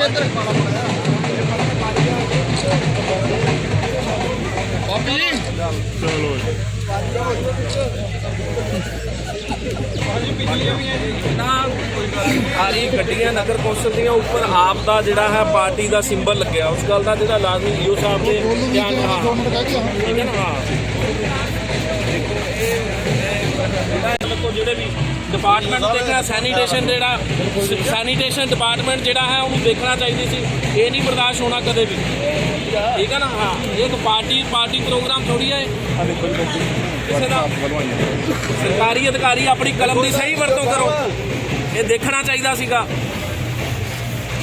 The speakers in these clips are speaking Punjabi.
ਬਾਬੀ ਸਾਰੀ ਗੱਡੀਆਂ ਨਗਰ ਕੌਂਸਲ ਦੀਆਂ ਉੱਪਰ ਆਪ ਦਾ ਜਿਹੜਾ ਹੈ ਪਾਰਟੀ ਦਾ ਸਿੰਬਲ ਲੱਗਿਆ ਉਸ ਗੱਲ ਦਾ ਜਿਹੜਾ ਲਾਜ਼ਮੀ ਈਓ ਸਾਹਿਬ ਦੇ ਧਿਆਨ ਹਾਂ ਠੀਕ ਹੈ ਨਾ ਹਾਂ ਦੇਖੋ ਜਿਹੜੇ ਵੀ ਡਿਪਾਰਟਮੈਂਟ ਦੇਖਣਾ ਸੈਨੀਟੇਸ਼ਨ ਜਿਹੜਾ ਸੈਨੀਟੇਸ਼ਨ ਡਿਪਾਰਟਮੈਂਟ ਜਿਹੜਾ ਹੈ, ਉਹਨੂੰ ਦੇਖਣਾ ਚਾਹੀਦੀ ਸੀ। ਇਹ ਨਹੀਂ ਬਰਦਾਸ਼ਤ ਹੋਣਾ ਕਦੇ ਵੀ। ਠੀਕ ਹੈ ਨਾ? ਹਾਂ। ਇਹ ਇੱਕ ਪਾਰਟੀ ਪਾਰਟੀ ਪ੍ਰੋਗਰਾਮ ਥੋੜੀ ਹੈ ਕਿਸੇ ਦਾ ਸਰਕਾਰੀ ਅਧਿਕਾਰੀ ਆਪਣੀ ਕਲਮ ਦੀ ਸਹੀ ਵਰਤੋਂ ਕਰੋ। ਇਹ ਦੇਖਣਾ ਚਾਹੀਦਾ ਸੀਗਾ।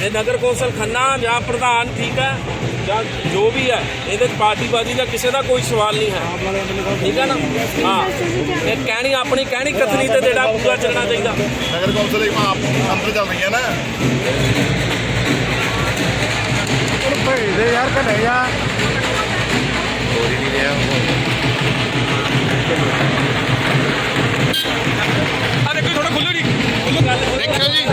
ਇਹ ਨਗਰ ਕੌਂਸਲ ਖੰਨਾ ਜਾਂ ਪ੍ਰਧਾਨ ਠੀਕ ਹੈ, ਜਾਂ ਜੋ ਵੀ ਹੈ, ਇਹਦੇ 'ਚ ਪਾਰਟੀਬਾਜ਼ੀ ਦਾ ਕਿਸੇ ਦਾ ਕੋਈ ਸਵਾਲ ਨਹੀਂ ਹੈ। ਠੀਕ ਹੈ ਨਾ? ਹਾਂ। ਇਹ ਕਹਿਣੀ ਆਪਣੀ ਕਹਿਣੀ ਕਥਨੀ ਤੇ ਜਿਹੜਾ ਪੂਰਾ ਚੱਲਣਾ ਚਾਹੀਦਾ। ਨਗਰ ਕੌਂਸਲ ਦੀ ਮਾਂ ਅੰਦਰ ਚੱਲ ਰਹੀ ਹੈ ਨਾ। ਭੇਜਦੇ ਯਾਰ ਘਰੇ ਜਾ ਆ ਦੇਖੋ ਥੋੜਾ ਖੁੱਲੋ ਜੀ। ਦੇਖਿਓ ਜੀ।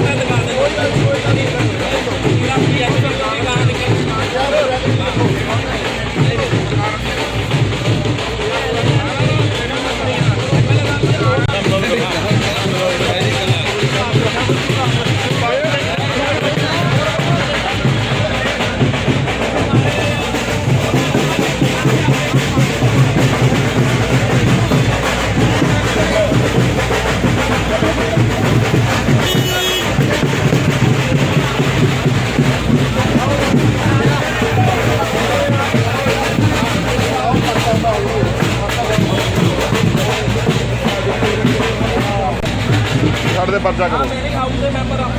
ਦੇ ਪਰਚਾ ਕਰੋ। ਮੇਰੇ ਹਾਊਸ ਦੇ ਮੈਂਬਰ ਆ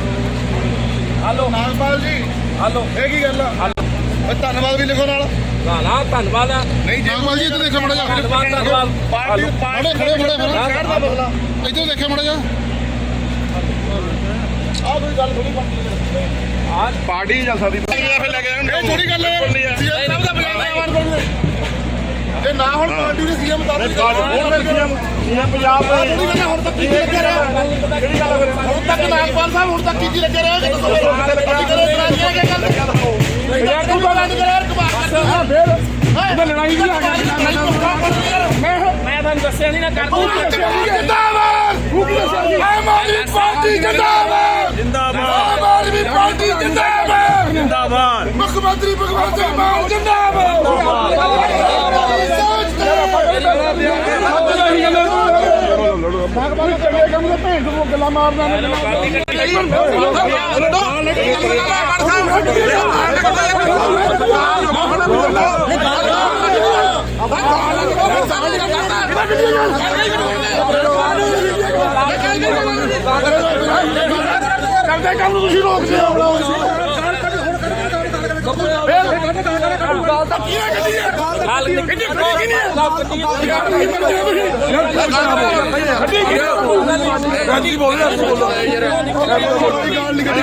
ਹਲੋ। ਨਾਗਪਾਲ ਜੀ। ਹਲੋ। ਇਹ ਕੀ ਗੱਲ ਆ? ਓਏ ਧੰਨਵਾਦ ਵੀ ਲਿਖੋ ਨਾਲ। ਨਾ ਨਾ ਧੰਨਵਾਦ ਆ। ਨਹੀਂ ਨਾਗਪਾਲ ਜੀ ਇੱਧਰ ਦੇਖੋ ਮੜਾ ਜਾ ਧੰਨਵਾਦ ਧੰਨਵਾਦ। ਪਾਰਟੀ ਖੜੇ ਖੜੇ ਖੜੇ। ਸ਼ਹਿਰ ਦਾ ਬਦਲਾ ਇੱਧਰ ਦੇਖੋ ਮੜਾ ਜਾ ਆ ਕੋਈ ਗੱਲ ਥੋੜੀ ਆ। ਪਾਰਟੀ ਜਾਂ ਸਾਡੀ ਫਿਰ ਲੈ ਕੇ ਜਾਣ ਇਹ ਥੋੜੀ ਗੱਲ ਹੈ ਸਾਹਿਬ ਦਾ ਬੁਲਾਇਆ ਜੇ ਨਾ ਹੁਣ ਪਾਰਟੀ ਦੇ ਸੀਐਮ ਤਾਂ ਹੁਣ ਫਿਰ ਸੀਐਮ ਸੀਐਮ ਪੰਜਾਬ ਦੇ ਥੋੜੀ ਗੱਲ ਹੁਣ ਤੱਕ ਕੀ ਲੱਗਿਆ ਰਿਹਾ? ਕਿਹੜੀ ਗੱਲ ਫਿਰ ਹੁਣ ਤੱਕ ਨਾਗਪਾਲ ਸਾਹਿਬ ਹੁਣ ਤੱਕ ਕੀ ਲੱਗਿਆ ਰਿਹਾ? ਦੱਸੋ ਪਾਰਟੀ ਕਰੇ ਕਰਾਂਗੇ ਕੀ ਗੱਲ? ਯਾਰ ਤੂੰ ਬੜਾ ਨਹੀਂ ਕਰਿਆ ਕਮਾਲ ਕਰਦਾ ਫਿਰ। ਇਹਦਾ ਲੜਾਈ ਵੀ ਆ ਗਈ ਮੈਂ ਮੈਂ ਤੁਹਾਨੂੰ ਦੱਸਿਆ ਨਹੀਂ ਨਾ ਕਰ ਜਿੰਦਾਬਾਦ। ਆਮ ਆਦਮੀ ਪਾਰਟੀ ਜਿੰਦਾਬਾਦ। ਜਿੰਦਾਬਾਦ। ਆਮ ਆਦਮੀ ਪਾਰਟੀ ਜਿੰਦਾਬਾਦ। ਜਿੰਦਾਬਾਦ। ਮੁੱਖ ਮੰਤਰੀ ਭਗਵੰਤ ਸਿੰਘ ਮਾਨ ਜਿੰਦਾਬਾਦ ਮਾਰਦਾ ਕਰਦੇ ਕੰਮ ਨੂੰ ਤੁਸੀਂ ਰੋਕਦੇ ਹੋ ਗੱਲ ਤਾਂ ਕੀ ਹੈ ਗੱਡੀ ਹੈ ਗੱਲ ਗੱਡੀ ਕੀ ਨਹੀਂ ਗੱਡੀ ਬੋਲ ਰਿਹਾ ਸੀ ਬੋਲੋ ਗਾਲ ਨਹੀਂ ਗੱਡੀ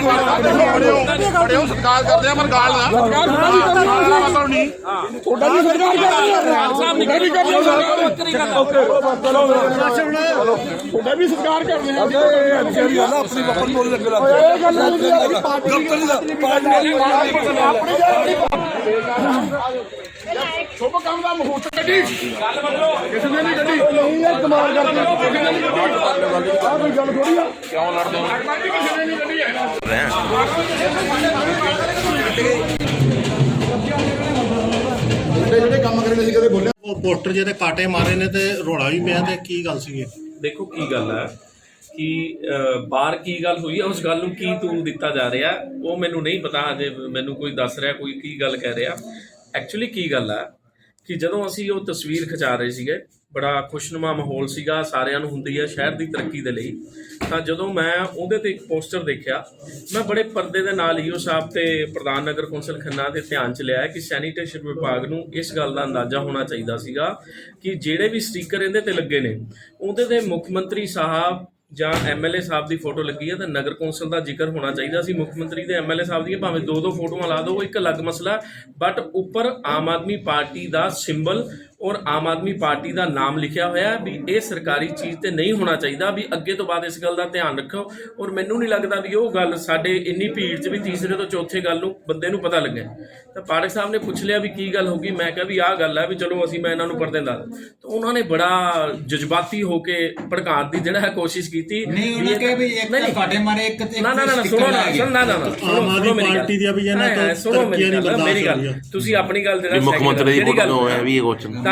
ਬੜਿਓ ਸਤਿਕਾਰ ਕਰਦੇ ਆ ਪਰ ਗਾਲ ਨਾ ਨਹੀਂ ਤੁਹਾਡਾ ਵੀ ਸਰਕਾਰ ਕਰਦੀ ਹੈ ਸਾਹਿਬ ਨਹੀਂ ਹੈ ਸਰਕਾਰ ਕਰੀ ਗੱਲ ਤੁਹਾਡਾ ਵੀ ਆ ਇਹ ਜਿਹੜੀ ਗੱਲ ਆਪਣੀ ਵਕਤ ਬੋਲ ਲੱਗੇ ਹੈ ਪਾਰਟੀ ਪਾਰਟੀ ਆਪਣੀ ਜਿਹੜੀ ਸ਼ੁਭ ਕੰਮ ਦਾ ਮਹੂਰਤ ਗੱਡੀ। ਗੱਲ ਬਦਲੋ ਕਿਸੇ ਨੇ ਨਹੀਂ ਗੱਡੀ। ਨਹੀਂ ਯਾਰ ਕਮਾਲ ਕਰਦੇ ਹੋ ਕਿਸੇ ਨੇ ਨਹੀਂ ਗੱਡੀ। ਆਹ ਕੋਈ ਗੱਲ ਥੋੜੀ ਆ। ਕਿਉਂ ਲੜਦੇ ਹੋ ਕਿਸੇ ਨੇ ਨਹੀਂ ਗੱਡੀ ਹੈ ਜਿਹੜੇ ਕੰਮ ਕਰੇ ਸੀ ਕਦੇ ਬੋਲਿਆ। ਉਹ ਪੋਸਟਰ ਜਿਹਦੇ ਕਾਟੇ ਮਾਰੇ ਨੇ ਤੇ ਰੋਲਾ ਵੀ ਪਿਆ ਤੇ ਕੀ ਗੱਲ ਸੀਗੀ? ਦੇਖੋ ਕੀ ਗੱਲ ਹੈ ਕਿ ਬਾਹਰ ਕੀ ਗੱਲ ਹੋਈ ਹੈ ਉਸ ਗੱਲ ਨੂੰ ਕੀ ਤੂਲ ਦਿੱਤਾ ਜਾ ਰਿਹਾ? ਉਹ ਮੈਨੂੰ ਨਹੀਂ ਪਤਾ ਅਜੇ ਮੈਨੂੰ ਕੋਈ ਦੱਸ ਰਿਹਾ, ਕੋਈ ਕੀ ਗੱਲ ਕਹਿ ਰਿਹਾ। ਐਕਚੁਅਲੀ ਕੀ ਗੱਲ ਹੈ ਕਿ ਜਦੋਂ ਅਸੀਂ ਉਹ ਤਸਵੀਰ ਖਿਚਾ ਰਹੇ ਸੀਗੇ, ਬੜਾ ਖੁਸ਼ਨੁਮਾ ਮਾਹੌਲ ਸੀਗਾ, ਸਾਰਿਆਂ ਨੂੰ ਹੁੰਦੀ ਹੈ ਸ਼ਹਿਰ ਦੀ ਤਰੱਕੀ ਦੇ ਲਈ, ਤਾਂ ਜਦੋਂ ਮੈਂ ਉਹਦੇ ਤੇ ਇੱਕ ਪੋਸਟਰ ਦੇਖਿਆ, ਮੈਂ ਬੜੇ ਪਰਦੇ ਦੇ ਨਾਲ ਈਓ ਸਾਹਿਬ ਤੇ ਪ੍ਰਧਾਨ ਨਗਰ ਕੌਂਸਲ ਖੰਨਾ ਦੇ ਧਿਆਨ ਚ ਲਿਆ ਕਿ ਸੈਨੀਟੇਸ਼ਨ ਵਿਭਾਗ ਨੂੰ ਇਸ ਗੱਲ ਦਾ ਅੰਦਾਜ਼ਾ ਹੋਣਾ ਚਾਹੀਦਾ ਸੀਗਾ ਕਿ ਜਿਹੜੇ ਵੀ ਸਟicker ਇਹਦੇ ਤੇ ਲੱਗੇ ਨੇ, ਉਹਦੇ ਤੇ ਮੁੱਖ ਮੰਤਰੀ ਸਾਹਿਬ ਜਾਂ ਐਮਐਲਏ ਸਾਹਿਬ ਦੀ ਫੋਟੋ ਲੱਗੀ ਹੈ ਤਾਂ ਨਗਰ ਕੌਂਸਲ ਦਾ ਜ਼ਿਕਰ ਹੋਣਾ ਚਾਹੀਦਾ। ਸੀ ਮੁੱਖ ਮੰਤਰੀ ਤੇ ਐਮਐਲਏ ਸਾਹਿਬ ਦੀਆਂ ਭਾਵੇਂ ਦੋ ਦੋ ਫੋਟੋਆਂ ਲਾ ਦਿਓ ਇੱਕ ਅਲੱਗ ਮਸਲਾ ਬਟ ਉੱਪਰ ਆਮ ਆਦਮੀ ਪਾਰਟੀ ਦਾ ਸਿੰਬਲ ਔਰ ਆਮ ਆਦਮੀ ਪਾਰਟੀ ਦਾ ਨਾਮ ਲਿਖਿਆ ਹੋਇਆ ਵੀ ਇਹ ਸਰਕਾਰੀ ਚੀਜ਼ ਤੇ ਨਹੀਂ ਹੋਣਾ ਚਾਹੀਦਾ ਵੀ ਅੱਗੇ ਤੋਂ ਬਾਅਦ ਇਸ ਗੱਲ ਦਾ ਧਿਆਨ ਰੱਖੋ। ਔਰ ਮੈਨੂੰ ਨਹੀਂ ਲੱਗਦਾ ਵੀ ਉਹ ਗੱਲ ਸਾਡੇ ਇੰਨੀ ਭੀੜ 'ਚ ਵੀ ਤੀਸਰੇ ਤੋਂ ਚੌਥੇ ਗੱਲ ਨੂੰ ਬੰਦੇ ਨੂੰ ਪਤਾ ਲੱਗੇ। ਤਾਂ ਪਾਰਕ ਸਾਹਿਬ ਨੇ ਪੁੱਛ ਲਿਆ ਵੀ ਕੀ ਗੱਲ ਹੋ ਗਈ? ਮੈਂ ਕਿਹਾ ਵੀ ਆਹ ਗੱਲ ਹੈ ਵੀ ਚਲੋ ਅਸੀਂ ਮੈਂ ਇਹਨਾਂ ਨੂੰ ਪਰਦੇ ਦੱਸ ਤਾਂ ਉਹਨਾਂ ਨੇ ਬੜਾ ਜਜ਼ਬਾਤੀ ਹੋ ਕੇ ਭੜਕਾਉਣ ਦੀ ਜਿਹੜਾ ਹੈ ਕੋਸ਼ਿਸ਼ ਕੀਤੀ। ਨਹੀਂ ਉਹਨਾਂ ਕਹੇ ਵੀ ਇੱਕ ਤਾਂ ਤੁਹਾਡੇ ਮਾਰੇ ਇੱਕ ਤੇ ਨਾ ਨਾ ਨਾ ਸੁਣੋ ਨਾ ਸੁਣੋ ਨਾ ਨਾ ਨਾ, ਸੁਣੋ ਆਮ ਆਦਮੀ ਸੁਣੋ ਮੇਰੀ ਗੱਲ। ਪਾਰਟੀ ਤੋਂ ਸੁਣੋ ਮੇਰੀ ਗੱਲ, ਰਹੀਆਂ। ਤੁਸੀਂ ਆਪਣੀ ਗੱਲ ਜਿਹੜਾ ਵੀ ਮੁੱਖ ਮੰਤਰੀ ਦੀ ਫੋਟੋ ਵੀ ਇਹ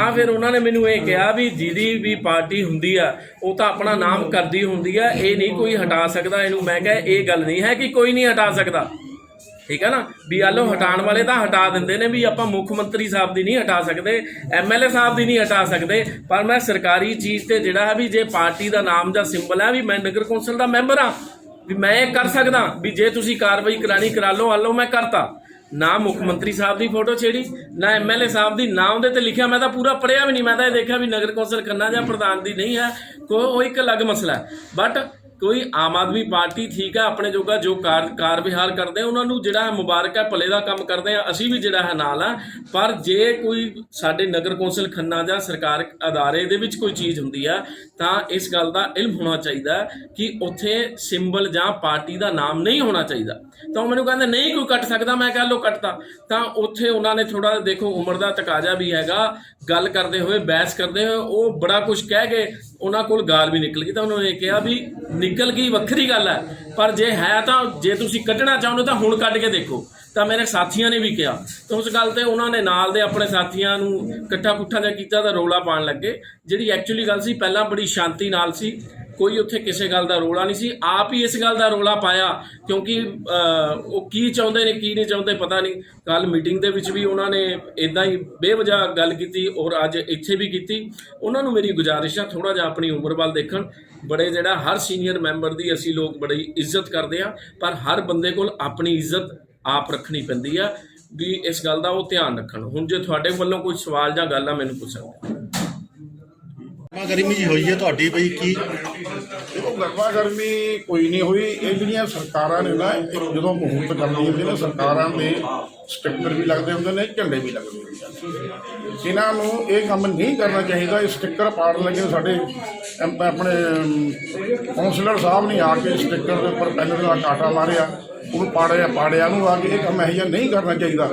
ਤਾਂ ਫਿਰ ਉਹਨਾਂ ਨੇ ਮੈਨੂੰ ਇਹ ਕਿਹਾ ਵੀ ਜਿਹਦੀ ਵੀ ਪਾਰਟੀ ਹੁੰਦੀ ਆ ਉਹ ਤਾਂ ਆਪਣਾ ਨਾਮ ਕਰਦੀ ਹੁੰਦੀ ਆ ਇਹ ਨਹੀਂ ਕੋਈ ਹਟਾ ਸਕਦਾ ਇਹਨੂੰ। ਮੈਂ ਕਿਹਾ ਇਹ ਗੱਲ ਨਹੀਂ ਹੈ ਕਿ ਕੋਈ ਨਹੀਂ ਹਟਾ ਸਕਦਾ। ਠੀਕ ਹੈ ਨਾ? ਵੀ ਆਲੋ ਹਟਾਉਣ ਵਾਲੇ ਤਾਂ ਹਟਾ ਦਿੰਦੇ ਨੇ ਵੀ ਆਪਾਂ ਮੁੱਖ ਮੰਤਰੀ ਸਾਹਿਬ ਦੀ ਨਹੀਂ ਹਟਾ ਸਕਦੇ ਐਮਐਲਏ ਸਾਹਿਬ ਦੀ ਨਹੀਂ ਹਟਾ ਸਕਦੇ। ਪਰ ਮੈਂ ਸਰਕਾਰੀ ਚੀਜ਼ ਤੇ ਜਿਹੜਾ ਹੈ ਵੀ ਜੇ ਪਾਰਟੀ ਦਾ ਨਾਮ ਜਾਂ ਸਿੰਬਲ ਹੈ ਵੀ ਮੈਂ ਨਗਰ ਕੌਂਸਲ ਦਾ ਮੈਂਬਰ ਆ ਵੀ ਮੈਂ ਇਹ ਕਰ ਸਕਦਾ ਵੀ ਜੇ ਤੁਸੀਂ ਕਾਰਵਾਈ ਕਰਾਣੀ ਕਰਾ ਲਓ ਆਲੋ ਮੈਂ ਕਰਤਾ। ਨਾ ਮੁੱਖ ਮੰਤਰੀ ਸਾਹਿਬ ਦੀ ਫੋਟੋ ਛੇੜੀ, ਨਾ ਐਮਐਲਏ ਸਾਹਿਬ ਦੀ, ਨਾ ਉਹਦੇ ਤੇ ਲਿਖਿਆ, ਮੈਂ ਤਾਂ ਪੂਰਾ ਪੜਿਆ ਵੀ ਨਹੀਂ, ਮੈਂ ਤਾਂ ਇਹ ਦੇਖਿਆ ਵੀ ਨਗਰ ਕੌਂਸਲ ਖੰਨਾ ਜਾਂ ਪ੍ਰਧਾਨ ਦੀ ਨਹੀਂ ਹੈ, ਕੋ ਉਹ ਇੱਕ ਅਲੱਗ ਮਸਲਾ ਹੈ। ਬਟ ਕੋਈ ਆਮ ਆਦਮੀ ਪਾਰਟੀ ਠੀਕ ਹੈ ਆਪਣੇ ਜੋਗਾ ਜੋ ਕਾਰ ਵਿਹਾਰ ਕਰਦੇ ਉਹਨਾਂ ਨੂੰ ਜਿਹੜਾ ਹੈ ਮੁਬਾਰਕ ਹੈ ਭਲੇ ਦਾ ਕੰਮ ਕਰਦੇ ਆ, ਅਸੀਂ ਵੀ ਜਿਹੜਾ ਹੈ ਨਾਲ ਆ। ਪਰ ਜੇ ਕੋਈ ਸਾਡੇ ਨਗਰ ਕੌਂਸਲ ਖੰਨਾ ਜਾਂ ਸਰਕਾਰ ਅਦਾਰੇ ਦੇ ਵਿੱਚ ਕੋਈ ਚੀਜ਼ ਹੁੰਦੀ ਆ, ਤਾਂ ਇਸ ਗੱਲ ਦਾ ਇਲਮ ਹੋਣਾ ਚਾਹੀਦਾ ਕਿ ਉੱਥੇ ਸਿੰਬਲ ਜਾਂ ਪਾਰਟੀ ਦਾ ਨਾਮ ਨਹੀਂ ਹੋਣਾ ਚਾਹੀਦਾ। ਤਾਂ ਉਹ ਮੈਨੂੰ ਕਹਿੰਦੇ, ਨਹੀਂ, ਕੋਈ ਕੱਟ ਸਕਦਾ, ਮੈਂ ਕਹਿ ਲੋ ਕੱਟਤਾ। ਤਾਂ ਉੱਥੇ ਉਹਨਾਂ ਨੇ ਥੋੜਾ ਦੇਖੋ, ਉਮਰ ਦਾ ਤਕਾਜ਼ਾ ਵੀ ਹੈਗਾ, ਗੱਲ ਕਰਦੇ ਹੋਏ, ਬਹਿਸ ਕਰਦੇ ਹੋਏ, ਉਹ ਬੜਾ ਕੁਝ ਕਹਿ ਗਏ ਉਹਨਾਂ ਕੋਲ ਗਾਲ ਵੀ ਨਿਕਲ ਗਈ ਤਾਂ ਉਹਨਾਂ ਨੇ ਕਿਹਾ ਵੀ ਨਿਕਲ ਗਈ, ਵੱਖਰੀ ਗੱਲ ਹੈ। ਪਰ ਜੇ ਹੈ ਤਾਂ ਜੇ ਤੁਸੀਂ ਕੱਢਣਾ ਚਾਹੁੰਦੇ ਤਾਂ ਹੁਣ ਕੱਢ ਕੇ ਦੇਖੋ। ਤਾਂ ਮੇਰੇ ਸਾਥੀਆਂ ਨੇ ਵੀ ਕਿਹਾ। ਤਾਂ ਉਸ ਗੱਲ ਤੇ ਉਹਨਾਂ ਨੇ ਨਾਲ ਦੇ ਆਪਣੇ ਸਾਥੀਆਂ ਨੂੰ ਇਕੱਠਾ ਪੁੱਠਾ ਜਿਹਾ ਕੀਤਾ ਤਾਂ ਰੋਲਾ ਪਾਉਣ ਲੱਗੇ। ਜਿਹੜੀ ਐਕਚੁਅਲੀ ਗੱਲ ਸੀ, ਪਹਿਲਾਂ ਬੜੀ ਸ਼ਾਂਤੀ ਨਾਲ ਸੀ। ਕੋਈ ਉੱਥੇ ਕਿਸੇ ਗੱਲ ਦਾ ਰੋਲਾ ਨਹੀਂ ਸੀ। ਆਪ ਹੀ ਇਸ ਗੱਲ ਦਾ ਰੋਲਾ ਪਾਇਆ ਕਿਉਂਕਿ ਉਹ ਕੀ ਚਾਹੁੰਦੇ ਨੇ, ਕੀ ਨਹੀਂ ਚਾਹੁੰਦੇ ਪਤਾ ਨਹੀਂ। ਕੱਲ ਮੀਟਿੰਗ ਦੇ ਵਿੱਚ ਵੀ ਉਹਨਾਂ ਨੇ ਇਦਾਂ ਹੀ ਬੇਵਜ੍ਹਾ ਗੱਲ ਕੀਤੀ ਔਰ ਅੱਜ ਇੱਥੇ ਵੀ ਕੀਤੀ। ਉਹਨਾਂ ਨੂੰ ਮੇਰੀ ਗੁਜ਼ਾਰਿਸ਼ ਆ ਥੋੜਾ ਜਿਹਾ ਆਪਣੀ ਉਮਰ ਵੱਲ ਦੇਖਣ। ਬੜੇ ਜਿਹੜਾ ਹਰ ਸੀਨੀਅਰ ਮੈਂਬਰ ਦੀ ਅਸੀਂ ਲੋਕ ਬੜੀ ਇੱਜ਼ਤ ਕਰਦੇ ਆ, ਪਰ ਹਰ ਬੰਦੇ ਕੋਲ ਆਪਣੀ ਇੱਜ਼ਤ ਆਪ ਰੱਖਣੀ ਪੈਂਦੀ ਆ ਵੀ ਇਸ ਗੱਲ ਦਾ ਉਹ ਧਿਆਨ ਰੱਖਣ। ਹੁਣ ਜੇ ਤੁਹਾਡੇ ਵੱਲੋਂ ਕੋਈ ਸਵਾਲ ਜਾਂ ਗੱਲ ਆ, ਮੈਨੂੰ ਪੁੱਛ ਸਕਦੇ ਮਾ ਗਰਮੀ ਜੀ ਹੋਈ ਹੈ ਤੁਹਾਡੀ ਬਈ ਕੀ? ਦੇਖੋ, ਗਰਮਾ ਗਰਮੀ ਕੋਈ ਨਹੀਂ ਹੋਈ। ਇਹ ਜਿਹੜੀਆਂ ਸਰਕਾਰਾਂ ਨੇ ਨਾ ਇਹ ਜਦੋਂ ਮੁਹੂਰਤ ਕਰਨੀ ਹੁੰਦੀ ਨਾ, ਸਰਕਾਰਾਂ ਦੇ ਸਟicker ਵੀ ਲੱਗਦੇ ਹੁੰਦੇ ਨੇ, ਝੰਡੇ ਵੀ ਲੱਗਦੇ ਹੁੰਦੇ ਨੇ। ਇਹਨਾਂ ਨੂੰ ਇਹ ਕੰਮ ਨਹੀਂ ਕਰਨਾ ਚਾਹੀਦਾ। ਇਹ ਸਟicker ਪਾੜਨ ਲੱਗੇ ਸਾਡੇ ਆਪਣੇ ਕਾਉਂਸਲਰ ਸਾਹਿਬ ਨੇ ਆ ਕੇ ਸਟicker ਦੇ ਉੱਪਰ ਪੈਨਲ ਨਾਲ ਕਾਟਾ ਮਾਰਿਆ। ਉਹਨੂੰ ਪਾੜਿਆ ਪਾੜਿਆ ਨੂੰ ਆ ਕੇ ਇਹ ਕੰਮ ਇਹੋ ਜਿਹਾ ਨਹੀਂ ਕਰਨਾ ਚਾਹੀਦਾ।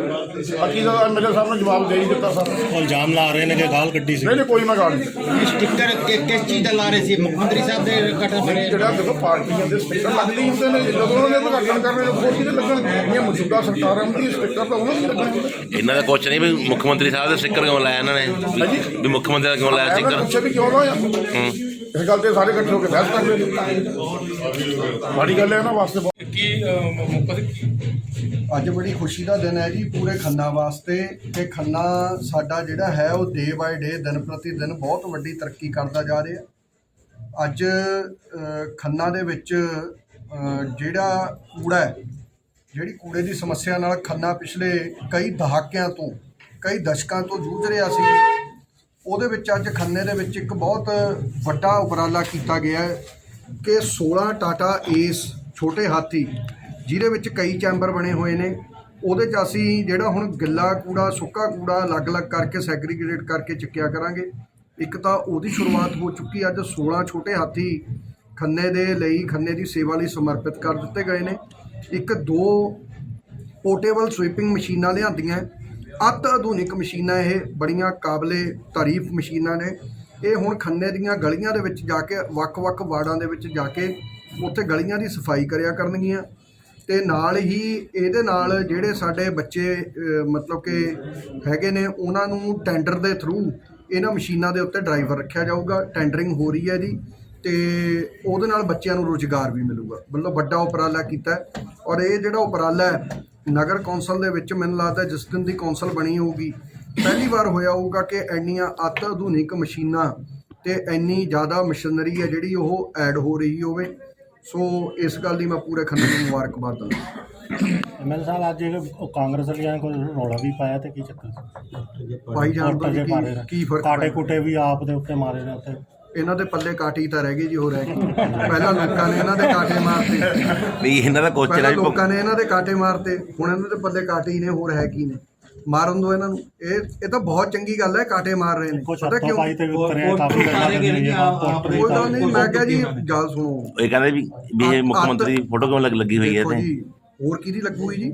ਬਾਕੀ ਦਾ ਮੇਰੇ ਸਾਹਮਣੇ ਜਵਾਬ ਦੇ ਹੀ ਦਿੱਤਾ ਸਰ। ਉਹ ਇਲਜ਼ਾਮ ਲਾ ਰਹੇ ਨੇ ਕਿ ਗਾਲ ਕੱਢੀ ਸੀ। ਨਹੀਂ ਨਹੀਂ ਕੋਈ ਮੈਂ ਗੱਲ ਨਹੀਂ ਇਹ ਸਟicker ਕਿਸ ਚੀਜ਼ ਦਾ ਲਾ ਰਹੇ ਸੀ? ਮੁੱਖ ਮੰਤਰੀ ਸਾਹਿਬ ਦੇ ਘਟਨਾ ਬਣੇ। ਜਿਹੜਾ ਦੇਖੋ ਪਾਰਟੀਆਂ ਦੇ ਸਟicker ਲੱਗਦੇ ਹੀ ਹੁੰਦੇ ਨੇ ਜਦੋਂ ਉਹਨਾਂ ਨੇ ਉਦਘਾਟਨ ਕਰਨੇ ਨੇ ਹੋਰ ਕਿਹਦੇ ਲੱਗਣ? ਜਿਹੜੀਆਂ ਮੌਜੂਦਾ ਸਰਕਾਰਾਂ ਦੀ ਸਟicker ਤਾਂ ਉਹਨਾਂ ਦੀ ਲੱਗਣਗੇ ਇਹਨਾਂ ਦਾ ਕੁਛ ਨਹੀਂ ਵੀ ਮੁੱਖ ਮੰਤਰੀ ਸਾਹਿਬ ਦੇ ਸਟicker ਕਿਉਂ ਲਾਇਆ ਇਹਨਾਂ ਨੇ? ਵੀ ਮੁੱਖ ਮੰਤਰੀ ਦਾ ਕਿਉਂ ਲਾਇਆ ਸਟicker ਪੁੱਛਿਆ ਵੀ ਕਿਉਂ ਲਾਇਆ? ਇਸ ਗੱਲ ਤੇ ਸਾਰੇ ਇਕੱਠੇ ਹੋ ਕੇ ਬਹਿਸ ਕਰ ਰਹੇ ਮਾੜੀ ਗੱਲ ਹੈ ਇਹਨਾਂ ਵਾਸਤੇ ਬਹੁਤ ਅੱਜ ਬੜੀ ਖੁਸ਼ੀ ਦਾ ਦਿਨ ਹੈ ਜੀ ਪੂਰੇ ਖੰਨਾ ਵਾਸਤੇ ਤੇ ਖੰਨਾ ਸਾਡਾ ਜਿਹੜਾ ਹੈ ਉਹ ਡੇ ਬਾਏ ਡੇ ਦਿਨ ਪ੍ਰਤੀ ਦਿਨ ਬਹੁਤ ਵੱਡੀ ਤਰੱਕੀ ਕਰਦਾ ਜਾ ਰਿਹਾ। ਅੱਜ ਖੰਨਾ ਦੇ ਵਿੱਚ ਜਿਹੜਾ ਕੂੜਾ ਹੈ, ਜਿਹੜੀ ਕੂੜੇ ਦੀ ਸਮੱਸਿਆ ਨਾਲ ਖੰਨਾ ਪਿਛਲੇ ਕਈ ਦਹਾਕਿਆਂ ਤੋਂ, ਕਈ ਦਸ਼ਕਾਂ ਤੋਂ ਜੂਝ ਰਿਹਾ ਸੀ, ਉਹਦੇ ਵਿੱਚ ਅੱਜ ਖੰਨੇ ਦੇ ਵਿੱਚ ਇੱਕ ਬਹੁਤ ਵੱਡਾ ਉਪਰਾਲਾ ਕੀਤਾ ਗਿਆ ਹੈ ਕਿ 16 ਟਾਟਾ ਏਸ ਛੋਟੇ ਹਾਥੀ, ਜਿਹਦੇ ਵਿੱਚ ਕਈ ਚੈਂਬਰ ਬਣੇ ਹੋਏ ਨੇ। ਉਹਦੇ 'ਚ ਅਸੀਂ ਜਿਹੜਾ ਹੁਣ ਗਿੱਲਾ ਕੂੜਾ, ਸੁੱਕਾ ਕੂੜਾ ਅਲੱਗ-ਅਲੱਗ ਕਰਕੇ ਸੈਗਰੀਗੇਟ ਕਰਕੇ ਚੱਕਿਆ ਕਰਾਂਗੇ। ਇੱਕ ਤਾਂ ਉਹਦੀ ਸ਼ੁਰੂਆਤ ਹੋ ਚੁੱਕੀ ਅੱਜ 16 ਛੋਟੇ ਹਾਥੀ ਖੰਨੇ ਦੇ ਲਈ, ਖੰਨੇ ਦੀ ਸੇਵਾ ਲਈ ਸਮਰਪਿਤ ਕਰ ਦਿੱਤੇ ਗਏ ਨੇ। ਇੱਕ, ਦੋ ਪੋਰਟੇਬਲ ਸਵੀਪਿੰਗ ਮਸ਼ੀਨਾਂ ਲਿਆਂਦੀਆਂ। ਹੈ। ਅਤ ਆਧੁਨਿਕ ਮਸ਼ੀਨਾਂ ਇਹ, ਬੜੀਆਂ ਕਾਬਲੇ ਤਾਰੀਫ ਮਸ਼ੀਨਾਂ ਨੇ। ਇਹ ਹੁਣ ਖੰਨੇ ਦੀਆਂ ਗਲੀਆਂ ਦੇ ਵਿੱਚ ਜਾ ਕੇ, ਵੱਖ-ਵੱਖ ਵਾਰਡਾਂ ਦੇ ਵਿੱਚ ਜਾ ਕੇ ਉੱਥੇ ਗਲੀਆਂ ਦੀ ਸਫ਼ਾਈ ਕਰਿਆ ਕਰਨਗੀਆਂ ਤੇ ਨਾਲ ਹੀ ਇਹਦੇ ਨਾਲ ਜਿਹੜੇ ਸਾਡੇ ਬੱਚੇ ਮਤਲਬ ਕਿ ਹੈਗੇ ਨੇ, ਉਹਨਾਂ ਨੂੰ ਟੈਂਡਰ ਦੇ ਥਰੂ ਇਹਨਾਂ ਮਸ਼ੀਨਾਂ ਦੇ ਉੱਤੇ ਡਰਾਈਵਰ ਰੱਖਿਆ ਜਾਊਗਾ ਟੈਂਡਰਿੰਗ ਹੋ ਰਹੀ ਹੈ ਜੀ ਤੇ ਉਹਦੇ ਨਾਲ ਬੱਚਿਆਂ ਨੂੰ ਰੋਜ਼ਗਾਰ ਵੀ ਮਿਲੂਗਾ। ਮਤਲਬ ਵੱਡਾ ਉਪਰਾਲਾ ਕੀਤਾ ਔਰ ਇਹ ਜਿਹੜਾ ਉਪਰਾਲਾ ਹੈ, ਨਗਰ ਕੌਂਸਲ ਦੇ ਵਿੱਚ ਮੈਨੂੰ ਲੱਗਦਾ ਜਿਸ ਦਿਨ ਦੀ ਕੌਂਸਲ ਬਣੀ ਹੋਊਗੀ, ਪਹਿਲੀ ਵਾਰ ਹੋਇਆ ਹੋਊਗਾ ਕਿ ਇੰਨੀਆਂ ਅਤਿ ਆਧੁਨਿਕ ਮਸ਼ੀਨਾਂ ਤੇ ਇੰਨੀ ਜ਼ਿਆਦਾ ਮਸ਼ੀਨਰੀ ਹੈ ਜਿਹੜੀ ਉਹ ਐਡ ਹੋ ਰਹੀ ਹੋਵੇ। ਸੋ ਇਸ ਗੱਲ ਦੀ ਮੈਂ ਪੂਰੇ ਖੰਨੇ ਨੂੰ ਮੁਬਾਰਕਬਾਦ ਦਿੰਦਾ ਐਮਐਲ ਸਾਹਿਬ ਅੱਜ ਇਹ ਕਾਂਗਰਸ ਵਾਲਿਆਂ ਨੇ ਕੋਈ ਰੌਲਾ ਵੀ ਪਾਇਆ ਤੇ ਕੀ ਚੱਕਰ? ਭਾਈ ਜਾਨ ਵੋਟਾਂ ਦਾ ਜੇ ਕੀ- ਫ਼ਰਕ ਕਾਟੇ? ਕੁੱਟੇ ਵੀ ਆਪ ਦੇ ਉੱਤੇ ਮਾਰੇ ਨੇ ਉੱਤੇ। ਇਹਨਾਂ ਦੇ ਪੱਲੇ ਕਾਟੀ ਤਾਂ ਰਹਿ ਗਈ ਜੀ ਹੋ ਰਹਿ ਗਈ। ਪਹਿਲਾਂ ਲੋਕਾਂ ਨੇ ਇਹਨਾਂ ਦੇ ਕਾਟੇ ਮਾਰਤੇ। ਵੀ ਇਹਨਾਂ ਦਾ ਕੋਚਰ ਪਹਿਲਾਂ ਹੈ ਲੋਕਾਂ ਨੇ ਇਹਨਾਂ ਦੇ ਕਾਟੇ ਮਾਰਤੇ। ਹੁਣ ਇਹਨਾਂ ਦੇ ਪੱਲੇ ਕਾਟੇ ਹੀ ਨੇ ਹੋਰ ਹੈ ਕੀ ਨੇ? ਮਾਰਨ ਦੋ ਇਹਨਾਂ ਨੂੰ। ਇਹ ਇਹ ਤਾਂ ਬਹੁਤ ਚੰਗੀ ਗੱਲ ਹੈ ਕਾਟੇ ਮਾਰ ਰਹੇ ਨੇ। ਪਤਾ ਕਿਉਂ? ਤੇ ਉਤਰਿਆ ਕਾਫੀ ਕੋਈ ਗੱਲ ਨਹੀਂ ਮੈਂ ਕਿਹਾ ਜੀ ਗੱਲ ਸੁਣੋ। ਇਹ ਕਹਿੰਦੇ ਵੀ ਵੀ ਇਹ ਮੁੱਖ ਮੰਤਰੀ ਦੀ ਫੋਟੋ ਕਿਉਂ ਲੱਗ- ਲੱਗੀ ਹੋਈ ਹੈ ਤੇ ਹੋਰ ਕਿਹਦੀ ਲੱਗੂਗੀ ਜੀ?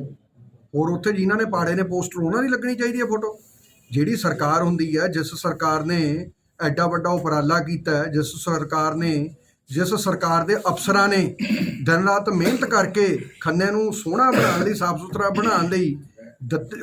ਹੋਰ ਉੱਥੇ ਜਿਨ੍ਹਾਂ ਨੇ ਪਾੜੇ ਨੇ ਪੋਸਟਰ ਉਹਨਾਂ ਦੀ ਲੱਗਣੀ ਚਾਹੀਦੀ ਹੈ ਫੋਟੋ ਜਿਹੜੀ ਸਰਕਾਰ ਹੁੰਦੀ ਹੈ ਜਿਸ ਸਰਕਾਰ ਨੇ ਐਡਾ ਵੱਡਾ ਉਪਰਾਲਾ ਕੀਤਾ ਹੈ ਜਿਸ ਸਰਕਾਰ ਨੇ ਜਿਸ ਸਰਕਾਰ ਦੇ ਅਫਸਰਾਂ ਨੇ ਦਿਨ ਰਾਤ ਮਿਹਨਤ ਕਰਕੇ ਖੰਨੇ ਨੂੰ ਸੋਹਣਾ ਬਣਾਉਣ ਲਈ ਸਾਫ਼ ਸੁਥਰਾ ਬਣਾਉਣ ਲਈ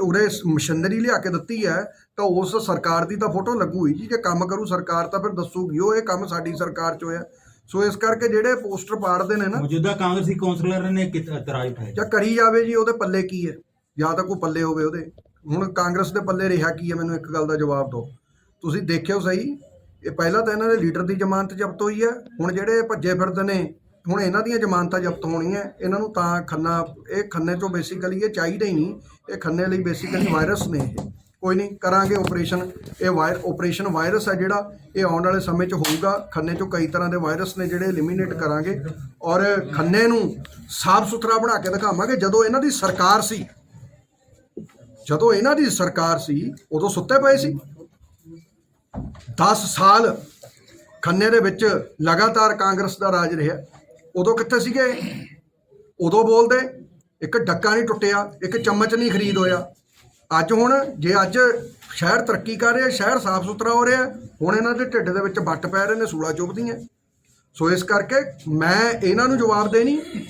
ਉਰੇ ਮਸ਼ੀਨਰੀ ਲਿਆ ਕੇ ਦਿੱਤੀ ਹੈ ਤਾਂ ਉਸ ਸਰਕਾਰ ਦੀ ਤਾਂ ਫੋਟੋ ਲੱਗੂਗੀ ਜੀ ਜੇ ਕੰਮ ਕਰੂ ਸਰਕਾਰ ਤਾਂ ਫਿਰ ਦੱਸੂਗੀ ਉਹ ਇਹ ਕੰਮ ਸਾਡੀ ਸਰਕਾਰ 'ਚ ਹੋਇਆ ਸੋ ਇਸ ਕਰਕੇ ਜਿਹੜੇ ਪੋਸਟਰ ਪਾੜਦੇ ਨੇ ਨਾ ਮੌਜੂਦਾ ਕਾਂਗਰਸੀ ਕੌਂਸਲਰ ਨੇ ਇਤਰਾਜ਼ ਉਠਾਇਆ ਜਾਂ ਕਰੀ ਜਾਵੇ ਜੀ ਉਹਦੇ ਪੱਲੇ ਕੀ ਹੈ? ਜਾਂ ਤਾਂ ਕੋਈ ਪੱਲੇ ਹੋਵੇ ਉਹਦੇ। ਹੁਣ ਕਾਂਗਰਸ ਦੇ ਪੱਲੇ ਰਿਹਾ ਕੀ ਹੈ? ਮੈਨੂੰ ਇੱਕ ਗੱਲ ਦਾ ਜਵਾਬ ਦਿਓ। ਤੁਸੀਂ ਦੇਖਿਓ ਸਹੀ ਇਹ ਪਹਿਲਾਂ ਤਾਂ ਇਹਨਾਂ ਦੇ ਲੀਡਰ ਦੀ ਜ਼ਮਾਨਤ ਜ਼ਬਤ ਹੋਈ ਹੈ। ਹੁਣ ਜਿਹੜੇ ਭੱਜੇ ਫਿਰਦੇ ਨੇ ਹੁਣ ਇਹਨਾਂ ਦੀਆਂ ਜ਼ਮਾਨਤਾਂ ਜ਼ਬਤ ਹੋਣੀਆਂ, ਇਹਨਾਂ ਨੂੰ ਤਾਂ ਖੰਨਾ, ਇਹ ਖੰਨੇ ਤੋਂ ਬੇਸਿਕਲੀ ਇਹ ਚਾਹੀਦਾ ਹੀ ਨਹੀਂ, ਇਹ ਖੰਨੇ ਲਈ ਬੇਸਿਕਲੀ ਵਾਇਰਸ ਨੇ ਇਹ। ਕੋਈ ਨਹੀਂ, ਕਰਾਂਗੇ ਆਪਰੇਸ਼ਨ ਇਹ ਵਾਇਰ ਆਪਰੇਸ਼ਨ ਵਾਇਰਸ ਹੈ ਜਿਹੜਾ, ਇਹ ਆਉਣ ਵਾਲੇ ਸਮੇਂ 'ਚ ਹੋਊਗਾ। ਖੰਨੇ 'ਚੋਂ ਕਈ ਤਰ੍ਹਾਂ ਦੇ ਵਾਇਰਸ ਨੇ ਜਿਹੜੇ ਐਲੀਮੀਨੇਟ ਕਰਾਂਗੇ। ਔਰ ਖੰਨੇ ਨੂੰ ਸਾਫ਼ ਸੁਥਰਾ ਬਣਾ ਕੇ ਦਿਖਾਵਾਂਗੇ। ਜਦੋਂ ਇਹਨਾਂ ਦੀ ਸਰਕਾਰ ਸੀ, ਜਦੋਂ ਇਹਨਾਂ ਦੀ ਸਰਕਾਰ ਸੀ, ਉਦੋਂ ਸੁੱਤੇ ਪਏ ਸੀ। 10 ਸਾਲ ਖੰਨੇ ਦੇ ਵਿੱਚ ਲਗਾਤਾਰ ਕਾਂਗਰਸ ਦਾ ਰਾਜ ਰਿਹਾ। ਉਦੋਂ ਕਿੱਥੇ ਸੀਗੇ? ਉਦੋਂ ਬੋਲਦੇ, ਇੱਕ ਡੱਕਾ ਨਹੀਂ ਟੁੱਟਿਆ, ਇੱਕ ਚਮਚ ਨਹੀਂ ਖਰੀਦ ਹੋਇਆ। ਅੱਜ ਹੁਣ ਜੇ ਅੱਜ ਸ਼ਹਿਰ ਤਰੱਕੀ ਕਰ ਰਿਹਾ, ਸ਼ਹਿਰ ਸਾਫ਼ ਸੁਥਰਾ ਹੋ ਰਿਹਾ, ਹੁਣ ਇਹਨਾਂ ਦੇ ਢਿੱਡ ਦੇ ਵਿੱਚ ਵੱਟ ਪੈ ਰਹੇ ਨੇ, ਸੂਲਾ ਚੁੱਭਦੀਆਂ। ਸੋ ਇਸ ਕਰਕੇ ਮੈਂ ਇਹਨਾਂ ਨੂੰ ਜਵਾਬ ਦੇ ਨਹੀਂ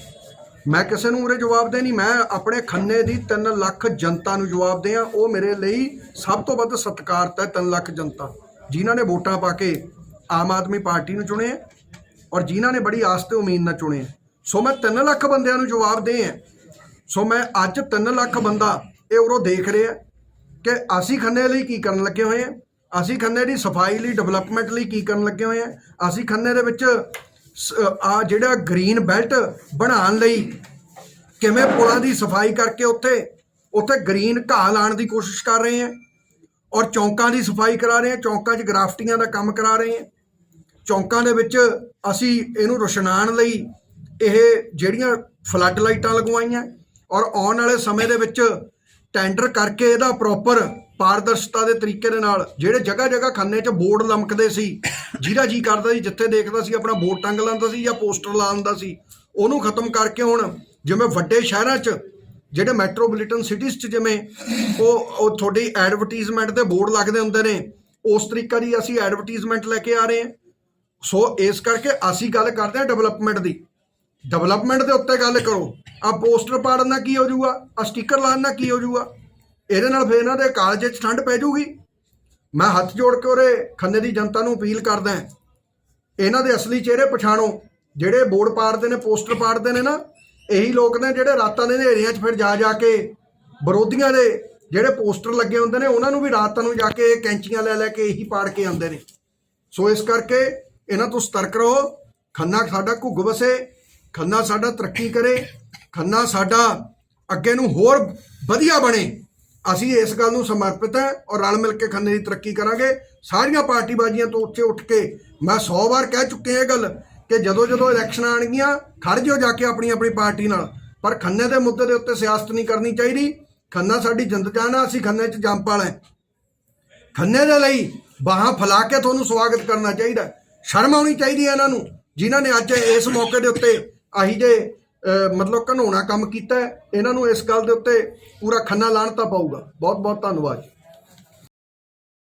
ਮੈਂ ਕਿਸੇ ਨੂੰ ਉਰੇ ਜਵਾਬ ਦੇ ਨਹੀਂ ਮੈਂ ਆਪਣੇ ਖੰਨੇ ਦੀ 3 ਲੱਖ ਜਨਤਾ ਨੂੰ ਜਵਾਬ ਦੇ ਆ ਉਹ ਮੇਰੇ ਲਈ ਸਭ ਤੋਂ ਵੱਧ ਸਤਿਕਾਰਤ ਹੈ 3 ਲੱਖ ਜਨਤਾ। ਜਿਨ੍ਹਾਂ ਨੇ ਵੋਟਾਂ ਪਾ ਕੇ ਆਮ ਆਦਮੀ ਪਾਰਟੀ ਨੂੰ ਚੁਣਿਆ ਔਰ ਜਿਨ੍ਹਾਂ ਨੇ ਬੜੀ ਆਸ ਤੇ ਉਮੀਦ ਨਾਲ ਚੁਣਿਆ ਸੋ ਮੈਂ 3 ਲੱਖ ਬੰਦਿਆਂ ਨੂੰ ਜਵਾਬ ਦੇ ਆ ਸੋ ਮੈਂ ਅੱਜ 3 ਲੱਖ ਬੰਦਾ ਇਹ ਉਰੋਂ ਦੇਖ ਰਿਹਾ ਕਿ ਅਸੀਂ ਖੰਨੇ ਲਈ ਕੀ ਕਰਨ ਲੱਗੇ ਹੋਏ ਆ ਅਸੀਂ ਖੰਨੇ ਦੀ ਸਫ਼ਾਈ ਲਈ, ਡਿਵੈਲਪਮੈਂਟ ਲਈ ਕੀ ਕਰਨ ਲੱਗੇ ਹੋਏ ਆ ਅਸੀਂ ਖੰਨੇ ਦੇ ਵਿੱਚ ਆ ਜਿਹੜਾ ਗ੍ਰੀਨ ਬੈਲਟ ਬਣਾਉਣ ਲਈ ਕਿਵੇਂ ਪੁਲਾਂ ਦੀ ਸਫ਼ਾਈ ਕਰਕੇ ਉੱਥੇ ਉੱਥੇ ਗ੍ਰੀਨ ਘਾਹ ਲਾਉਣ ਦੀ ਕੋਸ਼ਿਸ਼ ਕਰ ਰਹੇ ਆ ਔਰ ਚੌਂਕਾਂ ਦੀ ਸਫ਼ਾਈ ਕਰਾ ਰਹੇ ਆ ਚੌਂਕਾਂ 'ਚ ਗ੍ਰਾਫਟੀਆਂ ਦਾ ਕੰਮ ਕਰਾ ਰਹੇ ਆ ਚੌਂਕਾਂ ਦੇ ਵਿੱਚ ਅਸੀਂ ਇਹਨੂੰ ਰੋਸ਼ਨਾਨ ਲਈ ਇਹ ਜਿਹੜੀਆਂ ਫਲੱਡ ਲਾਈਟਾਂ ਲਗਵਾਈਆਂ ਔਰ ਆਉਣ ਵਾਲੇ ਸਮੇਂ ਦੇ ਵਿੱਚ ਟੈਂਡਰ ਕਰਕੇ ਇਹਦਾ ਪ੍ਰੋਪਰ ਪਾਰਦਰਸ਼ਤਾ ਦੇ ਤਰੀਕੇ ਦੇ ਨਾਲ ਜਿਹੜੇ ਜਗ੍ਹਾ ਜਗ੍ਹਾ ਖੰਨੇ 'ਚ ਬੋਰਡ ਲਮਕਦੇ ਸੀ ਜਿਹਦਾ ਜੀ ਕਰਦਾ ਸੀ, ਜਿੱਥੇ ਦੇਖਦਾ ਸੀ ਆਪਣਾ ਬੋਰਡ ਟੰਗ ਲਾਉਂਦਾ ਸੀ ਜਾਂ ਪੋਸਟਰ ਲਾ ਦਿੰਦਾ ਸੀ, ਉਹਨੂੰ ਖਤਮ ਕਰਕੇ ਹੁਣ ਜਿਵੇਂ ਵੱਡੇ ਸ਼ਹਿਰਾਂ 'ਚ ਜਿਹੜੇ ਮੈਟਰੋਪੋਲੀਟਨ ਸਿਟੀਜ਼ 'ਚ ਜਿਵੇਂ ਉਹ ਉਹ ਤੁਹਾਡੀ ਐਡਵਰਟਾਈਜ਼ਮੈਂਟ ਦੇ ਬੋਰਡ ਲੱਗਦੇ ਹੁੰਦੇ ਨੇ, ਉਸ ਤਰੀਕਾ ਦੀ ਅਸੀਂ ਐਡਵਰਟਾਈਜ਼ਮੈਂਟ ਲੈ ਕੇ ਆ ਰਹੇ ਹਾਂ। ਸੋ ਇਸ ਕਰਕੇ ਅਸੀਂ ਗੱਲ ਕਰਦੇ ਹਾਂ ਡਿਵੈਲਪਮੈਂਟ ਦੀ। ਡਿਵੈਲਪਮੈਂਟ ਦੇ ਉੱਤੇ ਗੱਲ ਕਰੋ। ਆ ਪੋਸਟਰ ਪਾੜਨ ਨਾਲ ਕੀ ਹੋ ਜਾਊਗਾ? ਆ ਸਟicker ਲਾਉਣ ਨਾਲ ਕੀ ਹੋ ਜਾਊਗਾ? ਇਹਦੇ ਨਾਲ ਫੇਰ ਇਹਨਾਂ ਦੇ ਕਾਲਜ 'ਚ ਠੰਡ ਪੈ ਜਾਊਗੀ। ਮੈਂ ਹੱਥ ਜੋੜ ਕੇ ਉਹਰੇ ਖੰਨੇ ਦੀ ਜਨਤਾ ਨੂੰ ਅਪੀਲ ਕਰਦਾ ਇਹਨਾਂ ਦੇ ਅਸਲੀ ਚਿਹਰੇ ਪਛਾਣੋ। ਜਿਹੜੇ ਬੋਰਡ ਪਾੜਦੇ ਨੇ ਪੋਸਟਰ ਪਾੜਦੇ ਨੇ ਨਾ, ਇਹੀ ਲੋਕ ਨੇ ਜਿਹੜੇ ਰਾਤਾਂ ਦੇ ਹਨੇਰਿਆਂ 'ਚ ਫਿਰ ਜਾ ਜਾ ਕੇ ਵਿਰੋਧੀਆਂ ਦੇ ਜਿਹੜੇ ਪੋਸਟਰ ਲੱਗੇ ਹੁੰਦੇ ਨੇ, ਉਹਨਾਂ ਨੂੰ ਵੀ ਰਾਤਾਂ ਨੂੰ ਜਾ ਕੇ ਕੈਂਚੀਆਂ ਲੈ ਲੈ ਕੇ ਇਹੀ ਪਾੜ ਕੇ ਆਉਂਦੇ ਨੇ। ਸੋ ਇਸ ਕਰਕੇ ਇਹਨਾਂ ਤੋਂ ਸਤਰਕ ਰਹੋ। ਖੰਨਾ ਸਾਡਾ ਘੁੱਗ ਵਸੇ, ਖੰਨਾ ਸਾਡਾ ਤਰੱਕੀ ਕਰੇ, ਖੰਨਾ ਸਾਡਾ ਅੱਗੇ ਨੂੰ ਹੋਰ ਵਧੀਆ ਬਣੇ। ਅਸੀਂ ਇਸ ਗੱਲ ਨੂੰ ਸਮਰਪਿਤ ਹੈ ਔਰ ਰਲ ਮਿਲ ਕੇ ਖੰਨੇ ਦੀ ਤਰੱਕੀ ਕਰਾਂਗੇ। ਸਾਰੀਆਂ ਪਾਰਟੀ ਬਾਜ਼ੀਆਂ ਤੋਂ ਉੱਚੇ ਉੱਠ ਕੇ ਮੈਂ 100 ਵਾਰ ਕਹਿ ਚੁੱਕੇ ਇਹ ਗੱਲ ਕਿ ਜਦੋਂ ਜਦੋਂ ਇਲੈਕਸ਼ਨ ਆਣਗੀਆਂ ਖੜ ਜਿਓ ਜਾ ਕੇ ਆਪਣੀ ਆਪਣੀ ਪਾਰਟੀ ਨਾਲ। ਪਰ ਖੰਨੇ ਦੇ ਮੁੱਦੇ ਦੇ ਉੱਤੇ ਸਿਆਸਤ ਨਹੀਂ ਕਰਨੀ ਚਾਹੀਦੀ। ਖੰਨਾ ਸਾਡੀ ਜਿੰਦ ਜਾਨ ਅਸੀਂ ਖੰਨੇ 'ਚ ਜੰਮ ਪਾਲੇ ਖੰਨੇ ਦੇ ਲਈ ਬਾਹਾਂ ਫੈਲਾ ਕੇ ਤੁਹਾਨੂੰ ਸਵਾਗਤ ਕਰਨਾ ਚਾਹੀਦਾ ਸ਼ਰਮ ਆਉਣੀ ਚਾਹੀਦੀ ਹੈ ਇਹਨਾਂ ਨੂੰ, ਜਿਨ੍ਹਾਂ ਨੇ ਅੱਜ ਇਸ ਮੌਕੇ ਦੇ ਉੱਤੇ ਆਹੀ ਜੇ ਮਤਲਬ ਘਨੋਣਾ ਕੰਮ ਕੀਤਾ ਇਹਨਾਂ ਨੂੰ ਇਸ ਗੱਲ ਦੇ ਉੱਤੇ ਪੂਰਾ ਖੰਨਾ ਲਾਣਤਾ ਪਾਊਗਾ। ਬਹੁਤ ਬਹੁਤ ਧੰਨਵਾਦ